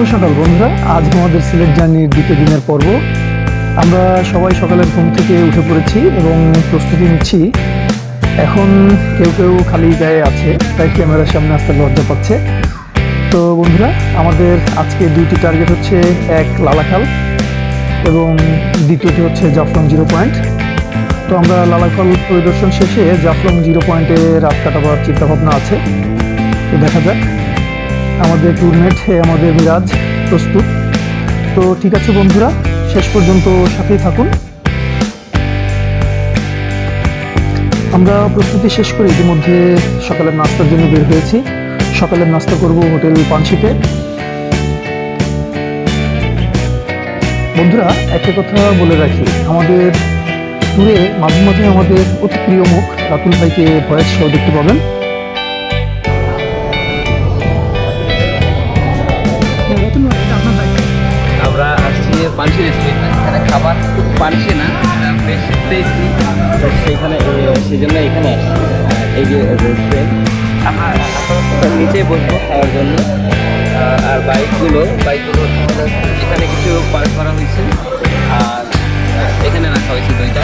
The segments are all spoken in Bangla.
শুভ সকাল, বন্ধুরা। আজ আমাদের সিলেট জার্নির দ্বিতীয় দিনের পর্ব। আমরা সবাই সকালের ঘুম থেকে উঠে পড়েছি এবং প্রস্তুতি নিচ্ছি। এখন কেউ কেউ খালি গায়ে আছে, তাই ক্যামেরার সামনে আসতে লজ্জা পাচ্ছে। তো বন্ধুরা, আমাদের আজকে দুইটি টার্গেট হচ্ছে, এক, লালাখাল এবং দ্বিতীয়টি হচ্ছে জাফলং জিরো পয়েন্ট তো আমরা লালাখাল পরিদর্শন শেষে জাফলং জিরো পয়েন্টে রাত কাটাবার চিন্তাভাবনা আছে। তো দেখা যাক। আমাদের ট্যুরমেট আমাদের মিরাজ প্রস্তুত। তো ঠিক আছে বন্ধুরা, শেষ পর্যন্ত সাথেই থাকুন। আমরা প্রস্তুতি শেষ করে ইতিমধ্যে সকালের নাস্তার জন্য বের হয়েছি। সকালের নাস্তা করব হোটেল পানশিতে বন্ধুরা, একটা কথা বলে রাখি, আমাদের ট্যুরে মাঝে মাঝে আমাদের অতি প্রিয় মুখ রাতুল ভাইকে ভয়েস সহ দেখতে পাবেন। পানসি রেস্টুরেন্ট এখানে খাবার পানসি না বেশ টেস্টি সেই জন্য এখানে আসছি। এই যে রেস্টুরেন্ট আমরা নিচে বসবো খাওয়ার জন্য। আর বাইকগুলো বাইকগুলো এখানে কিছু পার্ক করা হয়েছে। আর এখানে রাখা হয়েছে দুইটা।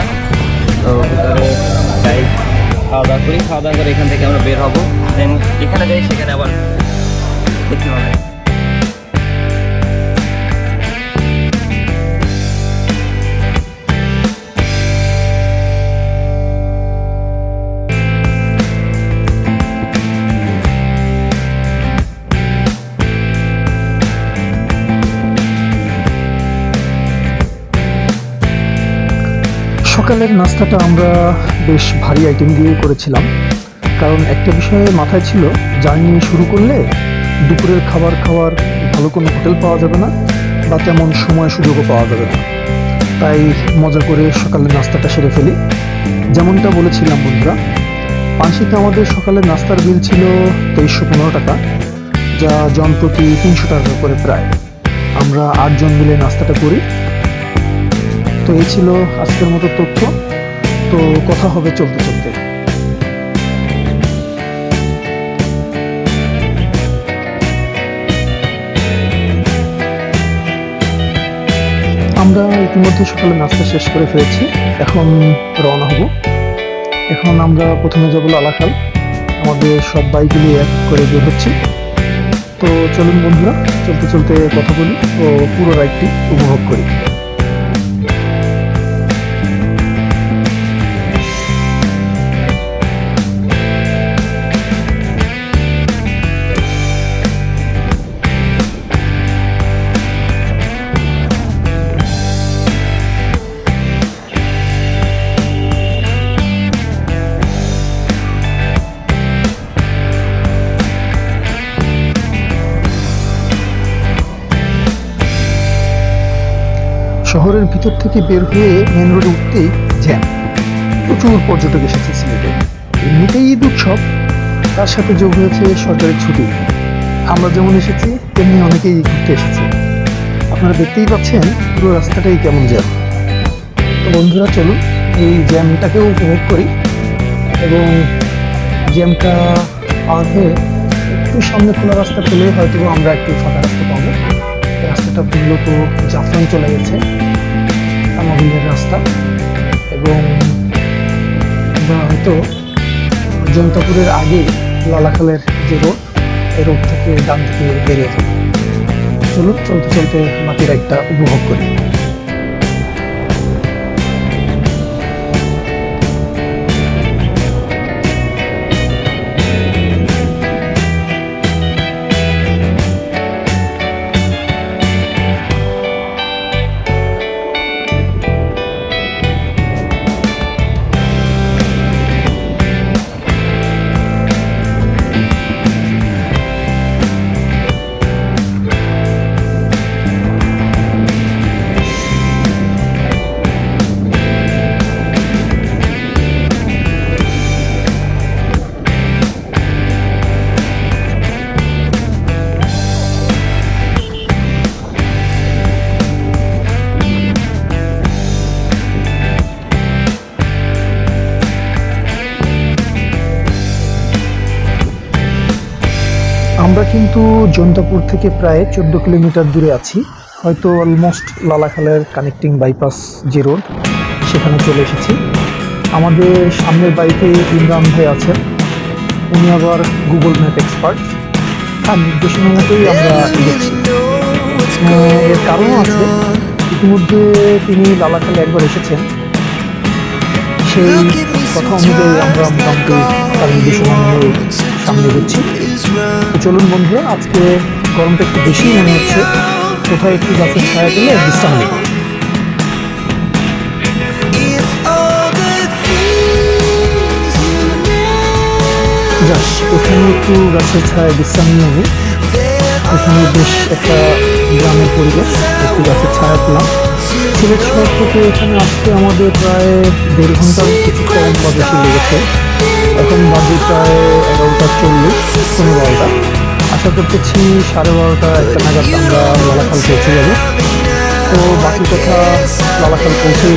তো ভিতরে যাই খাওয়া দাওয়া করি। খাওয়া দাওয়া করে এখান থেকে আমরা বের হব। দেন এখানে যাই সেখানে আবার দেখতে হবে। সকালের নাস্তাটা আমরা বেশ ভারী আইটেম দিয়ে করেছিলাম। কারণ একটা বিষয়ে মাথায় ছিল, জার্নি শুরু করলে দুপুরের খাবার খাওয়ার ভালো কোনো হোটেল পাওয়া যাবে না বা তেমন সময় সুযোগও পাওয়া যাবে না। তাই মজা করে সকালের নাস্তাটা সেরে ফেলি। যেমনটা বলেছিলাম বন্ধুরা পানশিতে আমাদের সকালের নাস্তার বিল ছিল তেইশশো পনেরো টাকা, যা জন প্রতি তিনশো টাকা করে প্রায়। আমরা আটজন মিলে নাস্তাটা করি। তো এই ছিল আজকের মতো তথ্য। তো কথা হবে চলতে চলতে। আমরা ইতিমধ্যে সকালে নাস্তা শেষ করে ফেলেছি। এখন রওনা হব। এখন আমরা প্রথমে যাব লালাখাল। আমাদের সব বাইকগুলি এক করে বের হচ্ছি। তো চলুন বন্ধুরা, চলতে চলতে কথা বলি ও পুরো রাইডটি উপভোগ করি। শহরের ভিতর থেকে বের হয়ে মেন রোডে উঠতেই জ্যাম। প্রচুর পর্যটক এসেছে সিলেটে। এমনিতেই ঈদ উৎসব। তার সাথে যোগ হয়েছে সরকারি ছুটি। আমরা যেমন এসেছি, তেমনি অনেকেই ঘুরতে এসেছে। আপনারা দেখতেই পাচ্ছেন পুরো রাস্তাটাই কেমন জ্যাম। তো বন্ধুরা, চলুন এই জ্যামটাকেও উপভোগ করি। এবং জ্যামটা পার হয়ে একটু সামনে খোলা রাস্তা পেলে হয়তো আমরা একটু ফাঁকা রাস্তা পাবো। রাস্তাটা মূলত জাফরান চলে গেছে। আমাদের রাস্তা এবং আমরা হয়তো জনতাপুরের আগে লালাখালের যে রোড, এই রোড থেকে ডান থেকে বেরিয়ে যাব। চলুন, চলতে চলতে মাটির একটা উপভোগ করি। জন্তাপুর থেকে প্রায় চোদ্দ কিলোমিটার দূরে আছি। হয়তো অলমোস্ট লালাখালের কানেক্টিং বাইপাস যে রোড সেখানে চলে এসেছি। আমাদের সামনের বাড়িতে ইমরান ভাই আছেন। উনি আবার গুগল ম্যাপ এক্সপার্ট তার নির্দেশনা মতোই আমরা এগোচ্ছি আহ, এর কারণও আছে। ইতিমধ্যে তিনি লালাখালে একবার এসেছেন। সেই কথা অনুযায়ী আমরা মোটামুটি তার নির্দেশনা নিয়ে সামনে তো চলুন বন্ধুরা আজকে গরমটা একটু বেশি মনে হচ্ছে। কোথাও একটু গাছের ছায়া পেলে বিশ্রাম নেব। যাক, এখানে একটু গাছের ছায়া বিশ্রাম নেব। ওখানে বেশ একটা গ্রামের পরিবেশ, একটু গাছের ছায়া পেলাম। সিলেট শহর থেকে এখানে আসতে আমাদের প্রায় দেড় ঘণ্টার কিছু কম বা বেশি লেগেছে। এখন বাজে প্রায় এগারোটা চল্লিশ পনেরো বারোটা। আশা করতেছি সাড়ে বারোটা একটা নাগাদ আমরা লালাখাল পৌঁছে যাব। তো বাকি কথা লালাখাল পৌঁছেই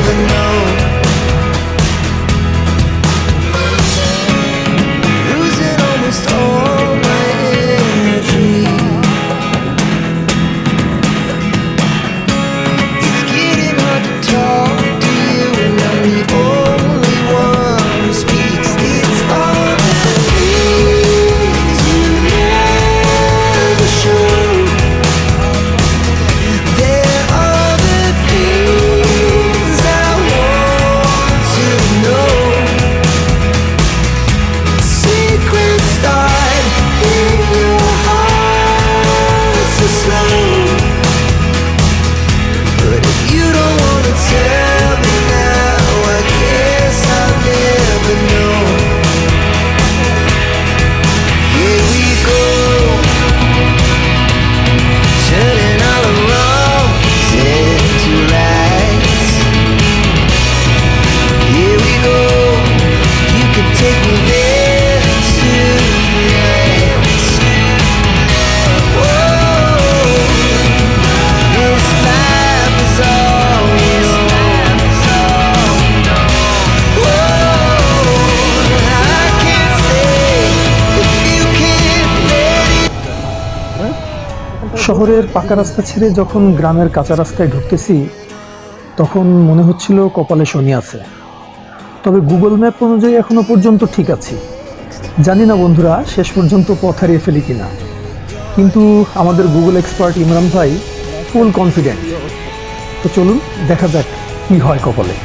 শহরের পাকা রাস্তা ছেড়ে যখন গ্রামের কাঁচা রাস্তায় ঢুকতেছি, তখন মনে হচ্ছিল কপালে শনি আছে। তবে গুগল ম্যাপ অনুযায়ী এখনও পর্যন্ত ঠিক আছি। জানি না বন্ধুরা, শেষ পর্যন্ত পথ হারিয়ে ফেলি কিনা। কিন্তু আমাদের গুগল এক্সপার্ট ইমরান ভাই ফুল কনফিডেন্ট তো চলুন, দেখা যাক কি হয় কপালে।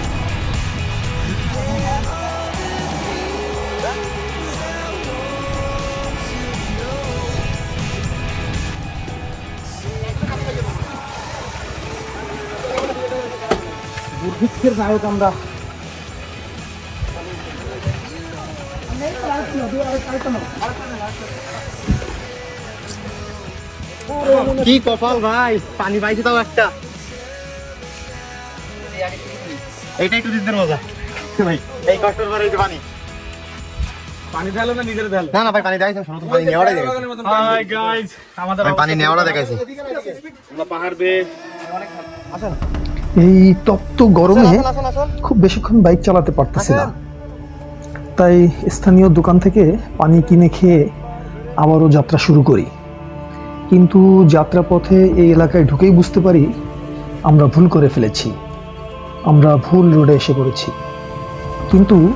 নায়ক আমরা কি কপাল ভাই পানি পাইছি তাও একটা। এইটাই টুরিস্টদের মজা ভাই এই কষ্টের পরে এই পানি। পানি ঢালো না নিজের ঢাল? না না ভাই পানি দেখাইছে শুধু পানি নেওয়াটাই দেখাইছে। হাই গাইস আমাদের পানি নেওয়াটা দেখাইছে। আমরা পাহাড় বেয়ে এই তপ্ত গরমে খুব বেশিক্ষণ বাইক চালাতে পারতেছি না। তাই স্থানীয় দোকান থেকে পানি কিনে খেয়ে আবারও যাত্রা শুরু করি। কিন্তু যাত্রাপথে এই এলাকায় ঢুকেই বুঝতে পারি আমরা ভুল করে ফেলেছি। আমরা ভুল রোডে এসে পড়েছি। কিন্তু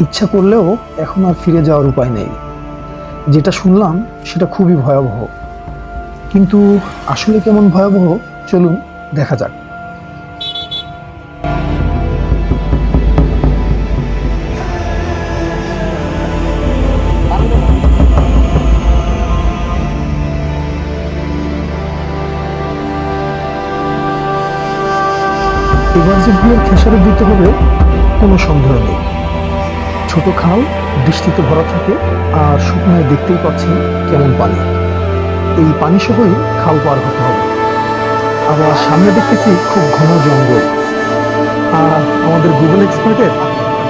ইচ্ছা করলেও এখন আর ফিরে যাওয়ার উপায় নেই। যেটা শুনলাম সেটা খুবই ভয়াবহ। কিন্তু আসলে কেমন ভয়াবহ? চলুন দেখা যাক। এবার যে বিয়ের খেসারে দিতে হবে, কোনো সন্দেহ নেই। ছোট খাল, বৃষ্টিতে ভরা থাকে, আর শুকনায় দেখতেই পাচ্ছেন কেমন পানি। এই পানি সহই খাল পার হতে হবে। আবার সামনে দেখতেছি খুব ঘন জঙ্গল। আর আমাদের গুগল এক্সপার্টের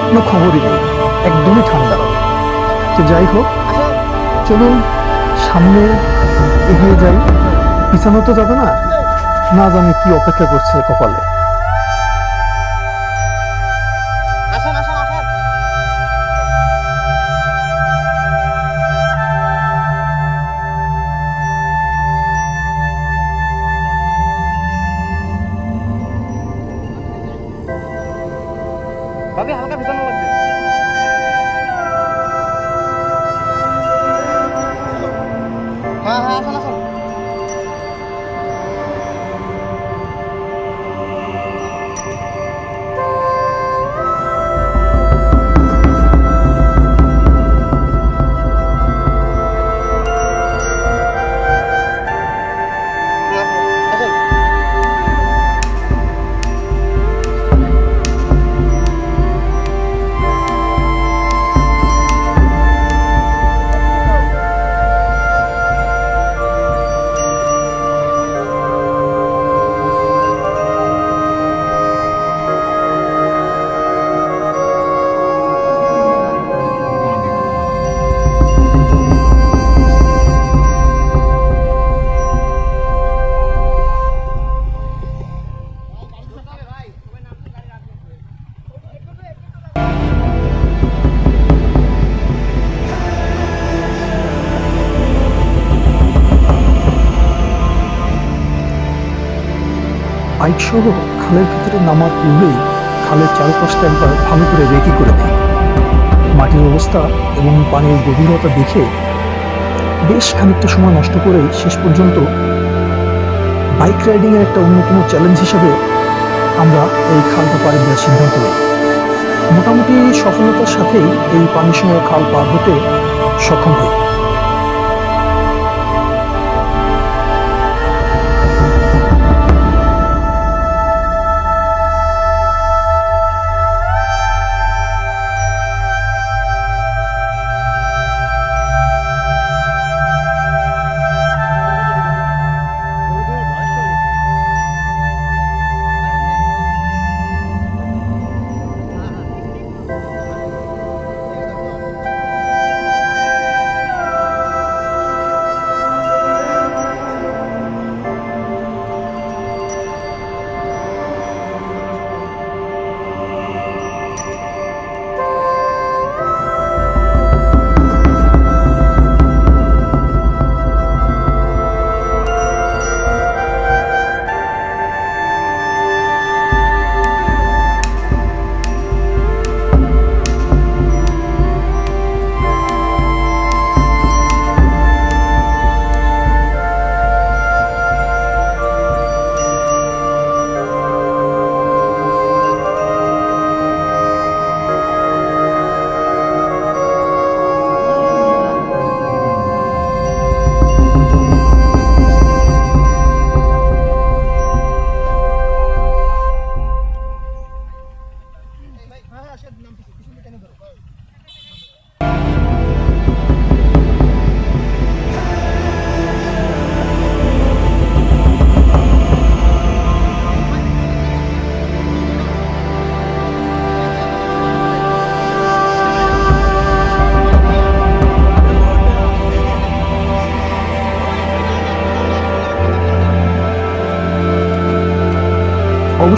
কোনো খবরই নেই। একদমই ঠান্ডা। তো যাই হোক, চলুন সামনে এগিয়ে যাই। পিছানো তো যাবে না। না জানি কি অপেক্ষা করছে কপালে। ভাবি হালকা ভিতর লাগবে। হ্যাঁ হ্যাঁ আসুন আসুন। বাইক সহ খালের ভিতরে নামার পূর্বেই খালের চারপাশটা একবার ভালো করে রেকি করে দেয় মাটির অবস্থা এবং পানির গভীরতা দেখে বেশ খানিকটা সময় নষ্ট করে শেষ পর্যন্ত বাইক রাইডিংয়ের একটা অন্যতম চ্যালেঞ্জ হিসেবে আমরা এই খালটা পাড়ি দেওয়ার সিদ্ধান্ত নিই। মোটামুটি সফলতার সাথেই এই পানি সহ খাল পার হতে সক্ষম হই।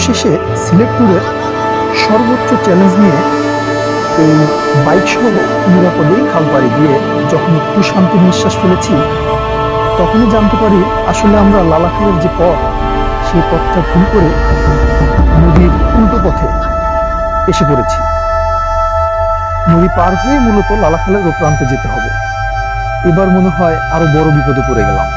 অবশেষে সিলেট ট্যুরের সর্বোচ্চ চ্যালেঞ্জ নিয়ে এই বাইক সহ নিরাপদেই খাল পাড়ি দিয়ে যখন একটু শান্তির নিঃশ্বাস ফেলেছি, তখনই জানতে পারি আসলে আমরা লালাখালের যে পথ সেই পথটা ভুল করে নদীর উল্টো পথে এসে পড়েছি। নদী পার হয়ে মূলত লালাখালের ও প্রান্তে যেতে হবে। এবার মনে হয় আরও বড় বিপদে পড়ে গেলাম।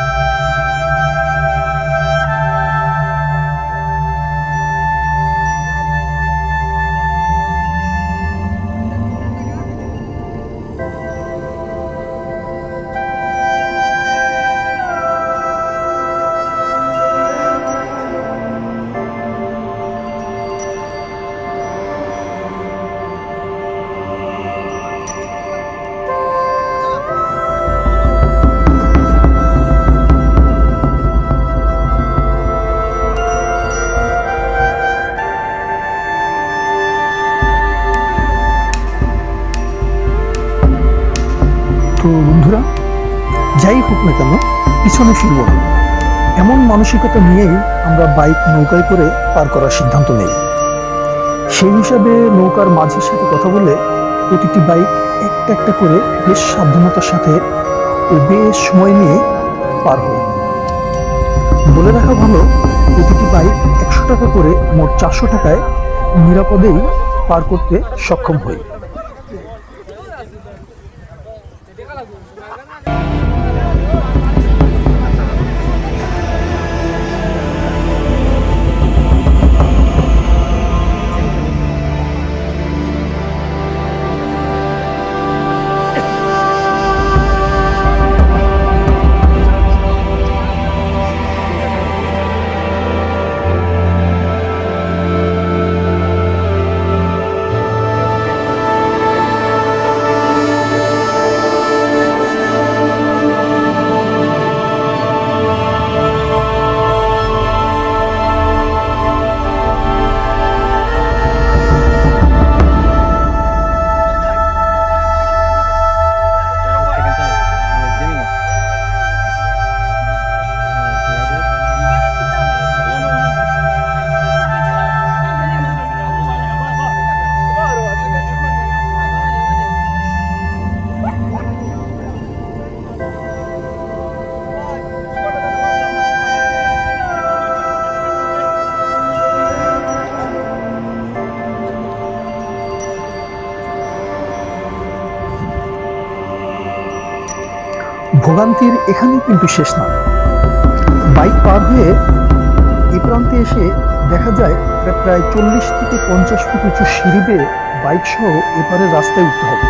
মানসিকতা নিয়েই আমরা বাইক নৌকায় করে পার করার সিদ্ধান্ত নেই। সেই হিসাবে নৌকার মাঝির সাথে কথা বলে প্রতিটি বাইক একটা একটা করে বেশ সাবধানতার সাথে ও বেশ সময় নিয়ে পার হয়। বলে রাখা ভালো, প্রতিটি বাইক একশো টাকা করে মোট চারশো টাকায় নিরাপদেই পার করতে সক্ষম হই। এখানেই কিন্তু শেষ না। বাইক পার হয়ে এই প্রান্তে এসে দেখা যায় প্রায়- প্রায় চল্লিশ থেকে পঞ্চাশ ফুট উঁচু সিঁড়ি বেয়ে বাইক সহ এপারের রাস্তায় উঠতে হবে।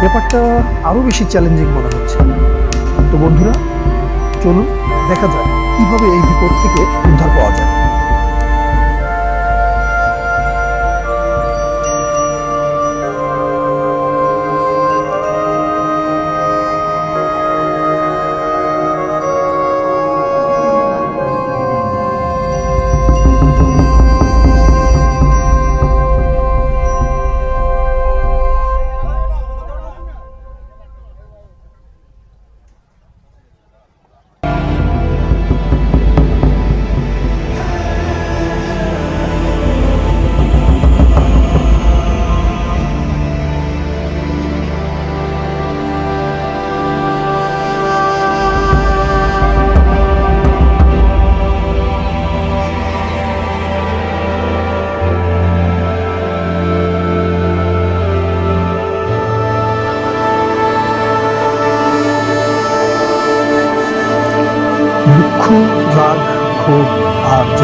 ব্যাপারটা আরও বেশি চ্যালেঞ্জিং মনে হচ্ছে। তো বন্ধুরা, চলুন দেখা যায় কীভাবে এই বিপদ থেকে উদ্ধার পাওয়া যায়।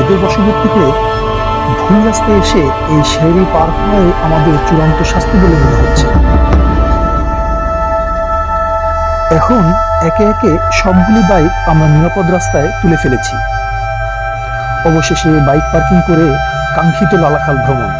আর জেদের বশবর্তীতে ভুল রাস্তায় এসে এই শেরি পার হওয়ায় আমাদের চূড়ান্ত শাস্তি বলে মনে হচ্ছে। এখন একে একে সবগুলি বাইক আমরা নিরাপদ রাস্তায় তুলে ফেলেছি। অবশেষে বাইক পার্কিং করে কাঙ্ক্ষিত লালাখাল ভ্রমণ।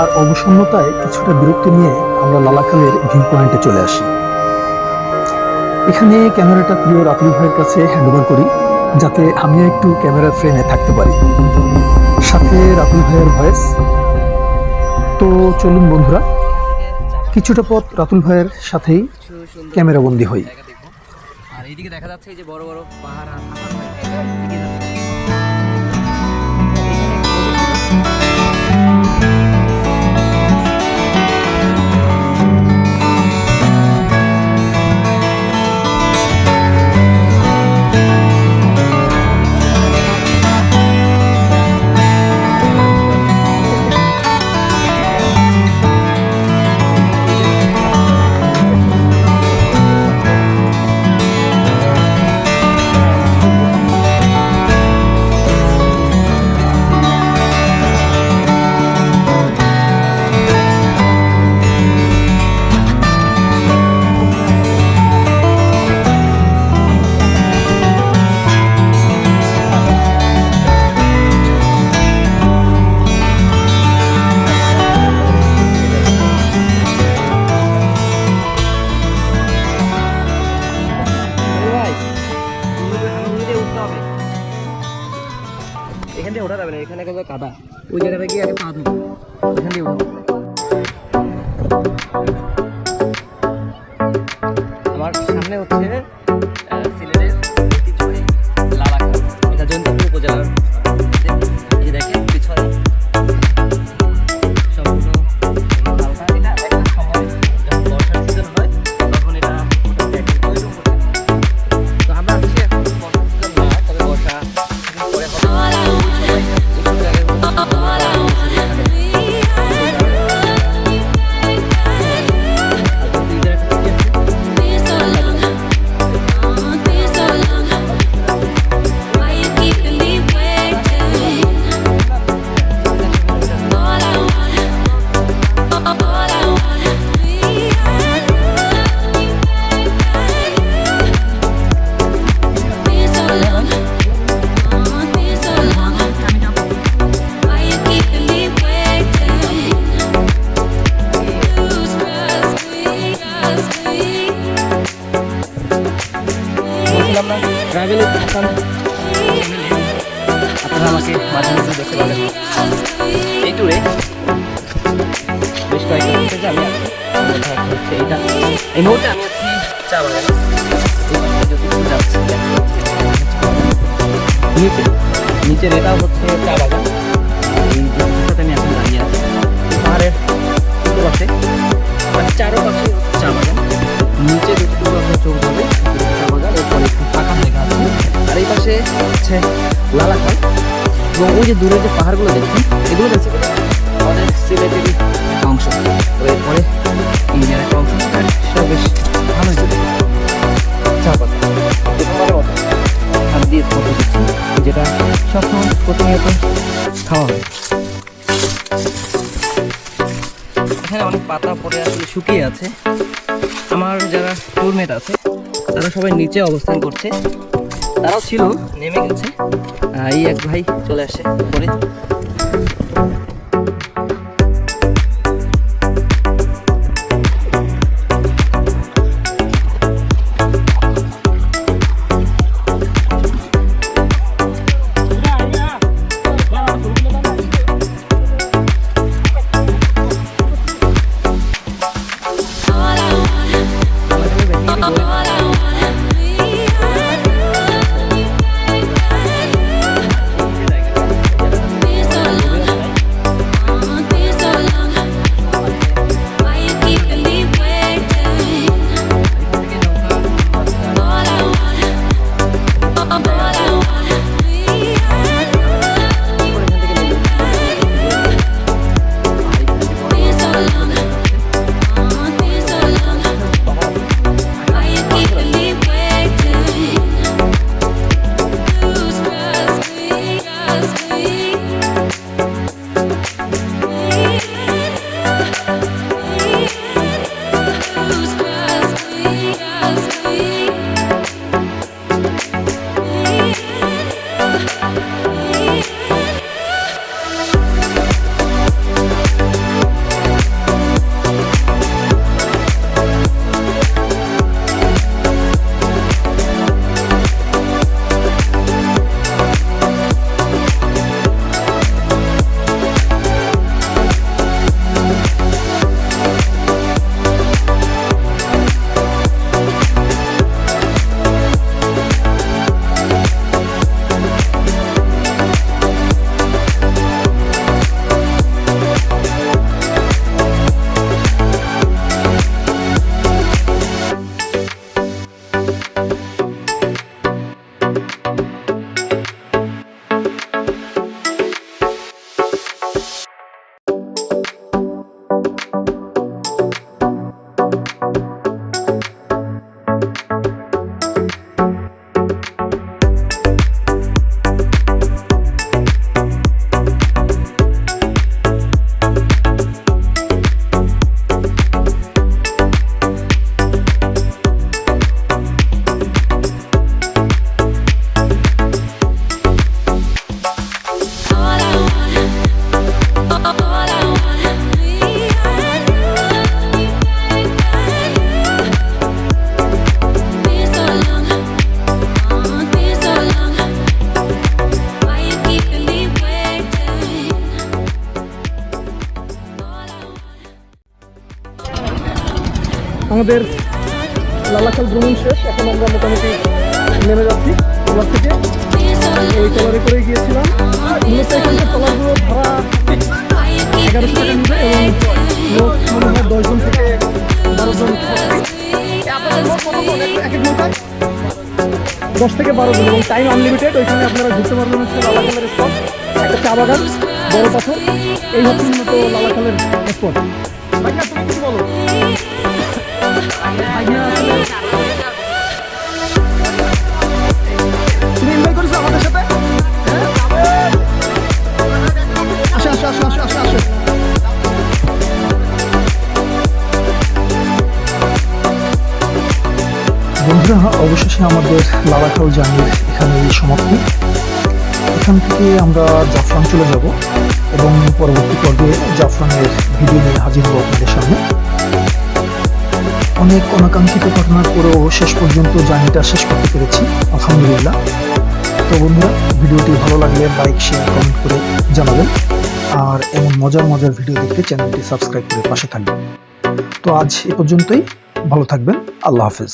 আর অবসন্নতায় কিছুটা বিরক্তি নিয়ে আমরা লালাখালের ভিউ পয়েন্টে চলে আসি। এখানে ক্যামেরাটা প্রিয় রাতুল ভাইয়ের কাছে হ্যান্ডওভার করি, যাতে আমিও একটু ক্যামেরার ফ্রেমে থাকতে পারি। সাথে রাতুল ভাইয়ের ভয়েস। তো চলুন বন্ধুরা, কিছুটা পথ রাতুল ভাইয়ের সাথেই ক্যামেরা বন্দি হই। আর এইদিকে দেখা যাচ্ছে যে বড় বড় পাহাড় আর গিয়ে আগে পা ধুবো ওখান নিচের এটাও হচ্ছে চা বাগান সাথে আমি এখন দাঁড়িয়ে আছি। পাহাড়ের পাশে মানে চারো পাশে চা বাগান নিচে যতটুকু আপনার চোখ যাবে চা বাগান, এরপরে একটু ফাঁকা জায়গা আছে। আর এই পাশে হচ্ছে লালাখাল। এবং ওই যে দূরে যে পাহাড়গুলো দেখছেন, এগুলো দেখছি আমাদের সিলেটেরই অংশ। তো এরপরে ইন্ডিয়ার একটা অংশ। সেটা বেশ ভালো হয়েছে চা মতো হাত দিয়ে ফটো যেটা সবসময় প্রতিনিয়ত খাওয়া হয়। এখানে অনেক পাতা পড়ে আসলে শুকিয়ে আছে। আমার যারা টুরমেট আছে, তারা সবাই নিচে অবস্থান করছে। তারাও ছিল, নেমে গেছে। এই এক ভাই চলে আসে, পরে। আমাদের লালাখাল ভ্রমণ শেষ। এখন আমরা মোটামুটি নেমে যাচ্ছি ওখান থেকে ওই ট্রলারে করে গিয়েছিলাম। মূলত ভাড়া এগারোশো টাকা নিবে এবং লোক মনে হয় দশজন থেকে বারোজন দশ থেকে বারো জন এবং টাইম আনলিমিটেড ওইখানে আপনারা ঘুরতে পারবেন হচ্ছে লালাখালের স্পট একটা চা বাগান, বড় পাথর। এই হচ্ছে মূলত লালাখালের স্পট তুমি কিছু বলো? আমাদের বন্ধুরা, অবশেষে আমাদের লালাখাল জার্নির এখানেই সমাপ্তি। এখান থেকে আমরা জাফরান চলে যাব এবং পরবর্তী পর্বে জাফরানের ভিডিও নিয়ে হাজির হব আপনাদের সামনে। অনেক অনাকাঙ্ক্ষিত ঘটনার পরেও শেষ পর্যন্ত জার্নিটা শেষ করতে পেরেছি, আলহামদুলিল্লাহ। তো বন্ধুরা, ভিডিওটি ভালো লাগলে লাইক শেয়ার কমেন্ট করে জানাবেন। আর এমন মজার মজার ভিডিও দেখতে চ্যানেলটি সাবস্ক্রাইব করে পাশে থাকবেন। তো আজ এ পর্যন্তই, ভালো থাকবেন, আল্লাহ হাফেজ।